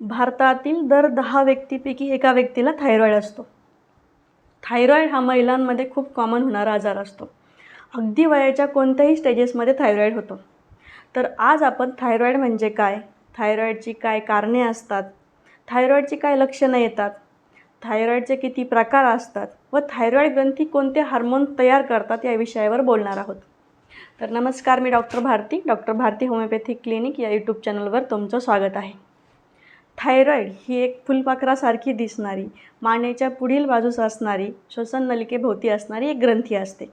भारतातील दर दहा व्यक्तीपैकी एका व्यक्तीला थायरॉईड असतो. थायरॉईड हा महिलांमध्ये खूप कॉमन होणारा आजार असतो. अगदी वयाच्या कोणत्याही स्टेजेसमध्ये थायरॉईड होतो. तर आज आपण थायरॉईड म्हणजे काय? थायरॉईडची काय कारणे असतात? थायरॉईडची काय लक्षणं येतात? थायरॉईडचे किती प्रकार असतात? व थायरॉईड ग्रंथी कोणते हार्मोन तयार करतात या विषयावर बोलणार आहोत. तर नमस्कार मी doctor Bharati. Doctor Bharati homeopathic clinic या यूट्यूब चॅनलवर तुमचं स्वागत आहे. थायरॉईड ही एक फुलपाखरासारखी दिसणारी मानेच्या पुढील बाजूस असणारी श्वसन नलिकेभोवती असणारी एक ग्रंथी असते.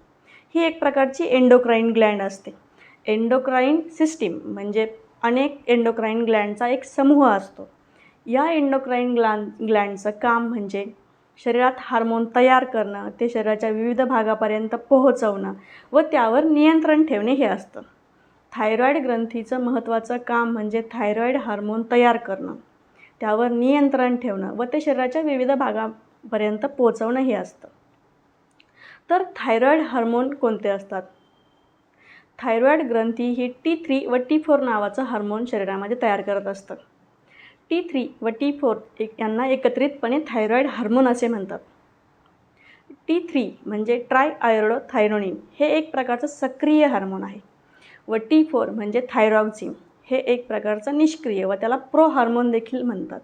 ही एक प्रकारची एंडोक्राईन ग्लँड असते. एंडोक्राईन सिस्टीम म्हणजे अनेक एंडोक्राईन ग्लँडचा एक समूह असतो. या एंडोक्राईन ग्लान ग्लँडचं काम म्हणजे शरीरात हार्मोन तयार करणं ते शरीराच्या विविध भागापर्यंत पोहोचवणं व त्यावर नियंत्रण ठेवणे हे असतं. थायरॉईड ग्रंथीचं महत्त्वाचं काम म्हणजे थायरॉईड हार्मोन तयार करणं. त्यावर नियंत्रण ठेवणं व ते शरीराच्या विविध भागापर्यंत पोचवणं हे असतं. तर थायरॉईड हार्मोन कोणते असतात? थायरॉईड ग्रंथी ही टी थ्री व टी फोर नावाचं हार्मोन शरीरामध्ये तयार करत असतं. टी थ्री व टी फोर एक यांना एकत्रितपणे थायरॉईड हार्मोन असे म्हणतात. टी थ्री म्हणजे ट्राय आयोडो थायरोनिन हे एक प्रकारचं सक्रिय हार्मोन आहे व टी फोर म्हणजे थायरॉक्झिन. हे एक प्रकारचं निष्क्रिय व त्याला प्रो हार्मोन देखील म्हणतात.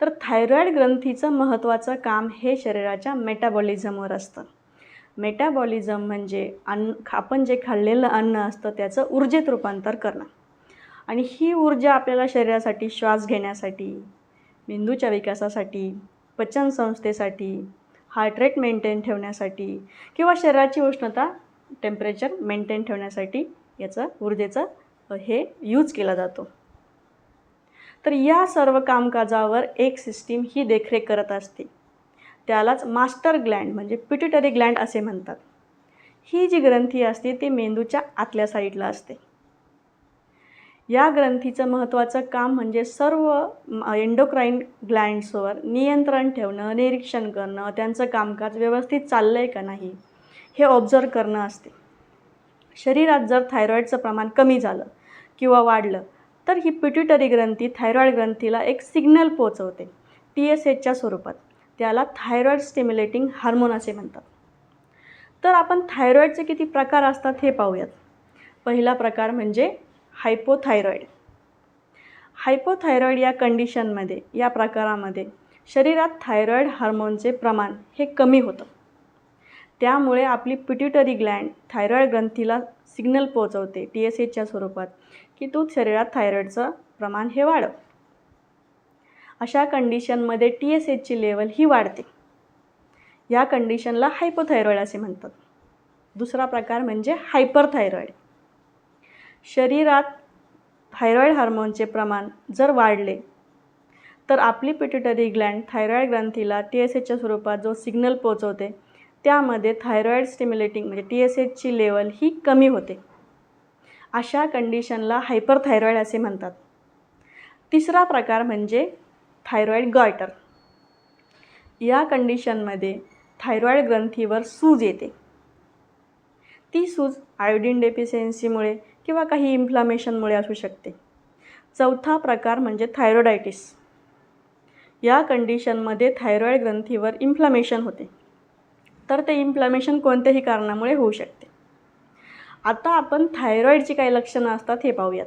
तर थायरॉईड ग्रंथीचं महत्त्वाचं काम हे शरीराच्या मेटाबॉलिझमवर असतं. मेटाबॉलिझम म्हणजे अन्न आपण जे खाल्लेलं अन्न असतं त्याचं ऊर्जेत रूपांतर करणं. आणि ही ऊर्जा आपल्याला शरीरासाठी श्वास घेण्यासाठी मेंदूच्या विकासासाठी पचनसंस्थेसाठी हार्ट रेट मेंटेन ठेवण्यासाठी किंवा शरीराची उष्णता टेम्परेचर मेंटेन ठेवण्यासाठी याचं ऊर्जेचं हे यूज केला जातो. तर या सर्व कामकाजावर एक सिस्टीम ही देखरेख करत असते. त्यालाच मास्टर ग्लँड म्हणजे पिट्युटरी ग्लँड असे म्हणतात. ही जी ग्रंथी असते ती मेंदूच्या आतल्या साईडला असते. या ग्रंथीचं महत्त्वाचं काम म्हणजे सर्व एंडोक्राईन ग्लँड्सवर नियंत्रण ठेवणं निरीक्षण करणं त्यांचं कामकाज व्यवस्थित चाललं आहे का नाही हे ऑब्झर्व करणं असते. शरीरात जर थायरॉईडचं प्रमाण कमी झालं किंवा वाढलं तर ही पिट्युटरी ग्रंथी थायरॉईड ग्रंथीला एक सिग्नल पोचवते टी एस एचच्या स्वरूपात. त्याला थायरॉईड स्टिम्युलेटिंग हार्मोन असे म्हणतात. तर आपण थायरॉईडचे किती प्रकार असतात हे पाहूयात. पहिला प्रकार म्हणजे हायपोथायरॉईड हायपोथायरॉईड या कंडिशनमध्ये या प्रकारामध्ये शरीरात थायरॉईड हार्मोनचे प्रमाण हे कमी होतं. त्यामुळे आपली पिट्युटरी ग्लँड थायरॉईड ग्रंथीला सिग्नल पोहोचवते टी एस एचच्या स्वरूपात की तू शरीरात थायरॉईडचं प्रमाण हे वाढव. अशा कंडिशनमध्ये टी एस एचची लेवल ही वाढते. या कंडिशनला हायपोथायरॉईड असे म्हणतात. दुसरा प्रकार म्हणजे हायपरथायरॉईड शरीरात थायरॉईड हार्मोनचे प्रमाण जर वाढले तर आपली पिट्युटरी ग्लँड थायरॉईड ग्रंथीला टी एस एचच्या स्वरूपात जो सिग्नल पोचवते त्यामध्ये थायरॉईड स्टिम्युलेटिंग म्हणजे टी एस एचची लेवल ही कमी होते. अशा कंडिशनला हायपरथायरॉईड असे म्हणतात. तिसरा प्रकार म्हणजे थायरॉईड गॉयटर या कंडिशनमध्ये थायरॉईड ग्रंथीवर सूज येते. ती सूज आयोडीन डेफिशियन्सीमुळे किंवा काही इन्फ्लामेशनमुळे असू शकते. चौथा प्रकार म्हणजे थायरॉडायटिस या कंडिशनमध्ये थायरॉईड ग्रंथीवर इन्फ्लामेशन होते. तर ते इन्फ्लामेशन कोणत्याही कारणामुळे होऊ शकते. आता आपण थायरॉईडची काही लक्षणं असतात हे पाहूयात.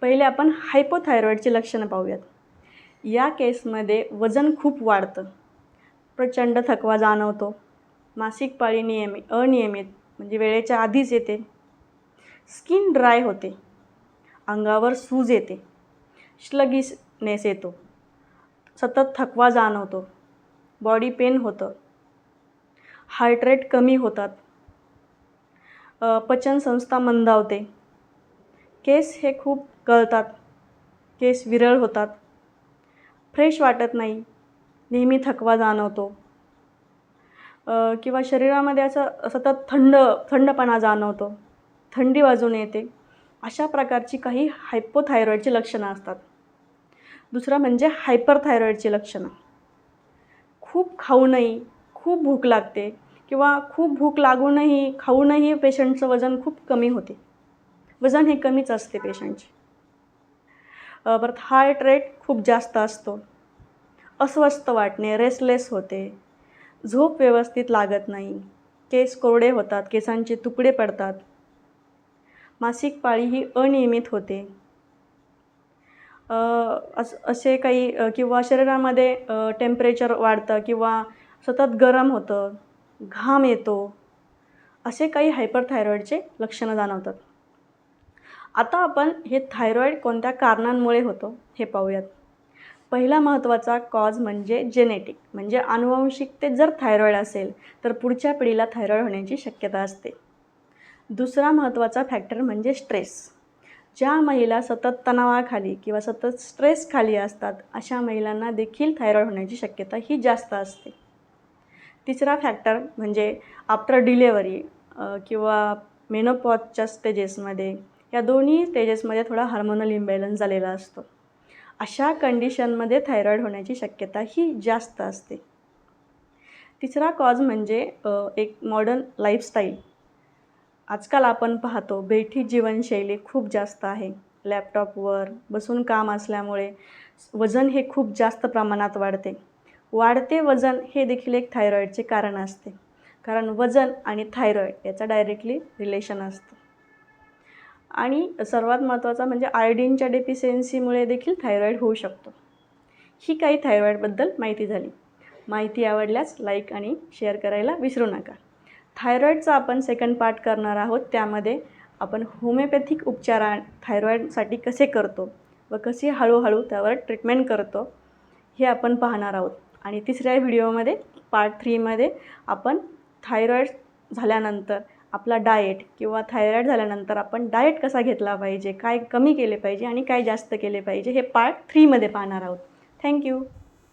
पहिले आपण हायपोथायरॉईडची लक्षणं पाहूयात. या केसमध्ये वजन खूप वाढतं. प्रचंड थकवा जाणवतो. मासिक पाळी नियमित अनियमित म्हणजे वेळेच्या आधीच येते. स्किन ड्राय होते. अंगावर सूज येते. श्लगिसनेस येतो. सतत थकवा जाणवतो. बॉडी पेन होतं. हार्ट रेट कमी होतात. पचनसंस्था मंदावते. केस हे खूप गळतात. केस विरळ होतात. फ्रेश वाटत नाही. नेहमी थकवा जाणवतो. किंवा शरीरामध्ये असं सतत थंड थंडपणा जाणवतो. थंडी वाजून येते. अशा प्रकारची काही हायपोथायरॉईडची लक्षणं असतात. दुसरं म्हणजे हायपरथायरॉईडची लक्षणं. खूप खाऊनही खूप भूक लागते किंवा खूप भूक लागूनही खाऊनही पेशंटचं वजन खूप कमी होते. वजन हे कमीच असते पेशंटचे. परत हार्ट रेट खूप जास्त असतो. अस्वस्थ वाटणे रेसलेस होते. झोप व्यवस्थित लागत नाही. केस कोरडे होतात केसांचे तुकडे पडतात. मासिक पाळी ही अनियमित होते. अस असे काही किंवा शरीरामध्ये टेम्परेचर वाढतं किंवा सतत गरम होतं घाम येतो असे काही हायपरथायरॉईडचे लक्षणं जाणवतात. आता आपण हे थायरॉईड कोणत्या कारणांमुळे होतो हे पाहूयात. पहिला महत्त्वाचा कॉज म्हणजे जेनेटिक म्हणजे आनुवंशिकतेत जर थायरॉईड असेल तर पुढच्या पिढीला थायरॉईड होण्याची शक्यता असते. दुसरा महत्त्वाचा फॅक्टर म्हणजे स्ट्रेस ज्या महिला सतत तणावाखाली किंवा सतत स्ट्रेसखाली असतात अशा महिलांना देखील थायरॉईड होण्याची शक्यता ही जास्त असते. तिसरा फॅक्टर म्हणजे आफ्टर डिलेवरी किंवा मेनोपॉजच्या स्टेजेसमध्ये या दोन्ही स्टेजेसमध्ये थोडा हार्मोनल इम्बॅलन्स झालेला असतो. अशा कंडिशनमध्ये थायरॉईड होण्याची शक्यता ही जास्त असते. तिसरा कॉज म्हणजे एक मॉडर्न लाईफस्टाईल आजकाल आपण पाहतो बेठी जीवनशैली खूप जास्त आहे. लॅपटॉपवर बसून काम असल्यामुळे वजन हे खूप जास्त प्रमाणात वाढते. वाढते वजन हे देखील एक थायरॉईडचे कारण असते. कारण वजन आणि थायरॉईड याचा डायरेक्टली रिलेशन असतं. आणि सर्वात महत्त्वाचा म्हणजे आयोडीनच्या डेफिशियन्सीमुळे देखील थायरॉईड होऊ शकतो. ही काही थायरॉईडबद्दल माहिती झाली. माहिती आवडल्यास लाईक आणि शेअर करायला विसरू नका. थायरॉईडचा आपण सेकंड पार्ट करणार आहोत. त्यामध्ये आपण होमिओपॅथिक उपचार थायरॉईडसाठी कसे करतो व कसे हळूहळू त्यावर ट्रीटमेंट करतो हे आपण पाहणार आहोत. आणि तिसऱ्या व्हिडिओमध्ये पार्ट थ्रीमध्ये आपण थायरॉईड झाल्यानंतर आपला डाएट किंवा थायरॉईड झाल्यानंतर आपण डाएट कसा घेतला पाहिजे काय कमी केले पाहिजे आणि काय जास्त केले पाहिजे हे पार्ट थ्रीमध्ये पाहणार आहोत. थँक्यू